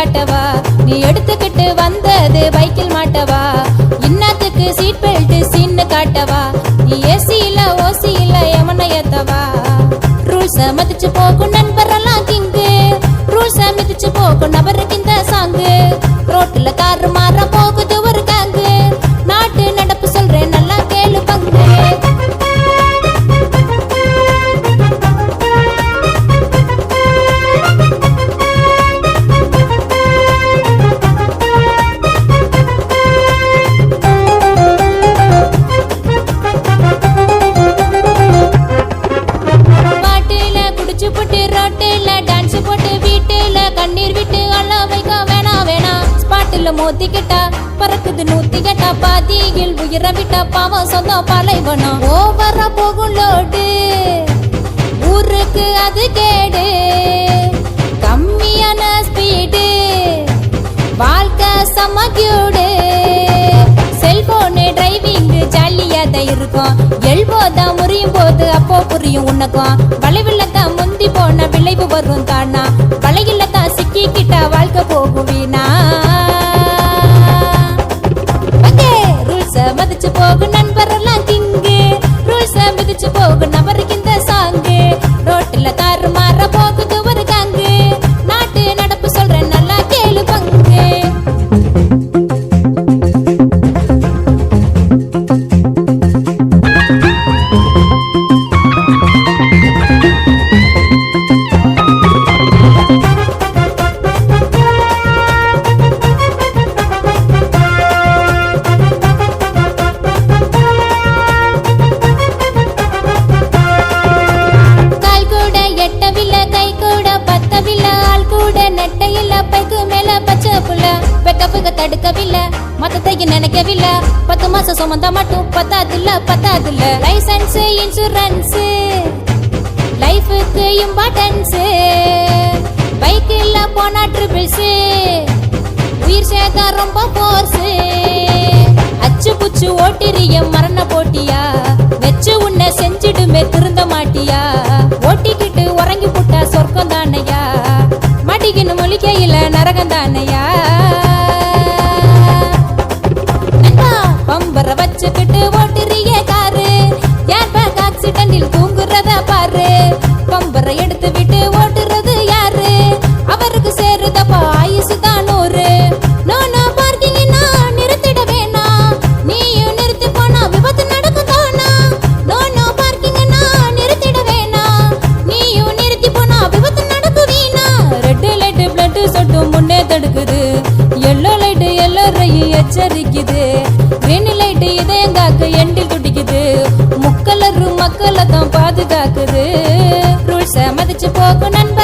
காட்டவா? நீ எடுத்துக்கிட்டு வந்தது பைக்கில் மாட்டவா? இன்னத்துக்கு சீட் பெல்ட் சீன்னு காட்டவா? நீ ஏசி இல்ல ஓசி இல்ல எமன ஏத்தவா? ரூல்ஸ மதிச்சு போகும் நண்பா. ஸ்பாட்டுல மோத்திக்கிட்டா பறக்குது நூத்தி கட்டா பாதியில் உயிர விட்டா பாவம் சொந்தம் பாலைவனம் ஓவரா போகும் லோடு ஊருக்கு அது கேடு கம்மியான ஸ்பீடு வாழ்க்கை சமக்கியூடு செல்போனு டிரைவிங் ஜாலியாக தான் இருக்கும். எல்போ தான் முறியும் போது அப்போ புரியும் உனக்கும். வளைவில் தான் முந்தி போன விளைவு வரும் தானா. வளையில தான் சிக்கிக்கிட்டா வாழ்க்கை போகும் வீணா. வெக்கப்புக மத்தத்தையும் நினைக்கவில்லை. பத்து மாசம் சுமந்தா மட்டும் பத்தாதுல்ல பத்தாதுல்ல. லைசன்ஸ் இன்சூரன்ஸ் லைஃபுக்கு இம்பார்ட்டன்ஸ் பைக்கில் போனா ட்ரிபிள்ஸ் உயிர் சேர்த்தா ரொம்ப போர்ஸ் அச்சு புச்சு ஓட்டிரிய வச்சுக்கிட்டு காரு? ஏர் பேக் ஆக்சிடென்டில் தூங்குறத பாரு? பம்பரை எடுத்து விட்டு ஓட்டுறது யாரு? அவருக்கு சேருதப்பா ஆயுசு தான் நூறு. நோ பார்க்கிங்கன்னா பார்க்கிங்னா நிறுத்திட வேணாம் நீயும் நிறுத்தி போனா விபத்து நடக்கும் தானா நோ பார்க்கிங்னா நிறுத்திட வேணாம் நீயும் நிறுத்தி போனா விபத்து நடக்கும் வீணா. ரெட் லைட் பிளட் சொட்டு முன்னே தடுக்குது. எல்லோ லைட் ரயில் எச்சரிக்குது. கிரீன் லைட் இதயங்காக்கு எண்டில் துடிக்குது. முக்கலரு மக்களை தான் பாதுகாக்குது. ரூல்ஸை மதிச்சு போகும் நண்பர்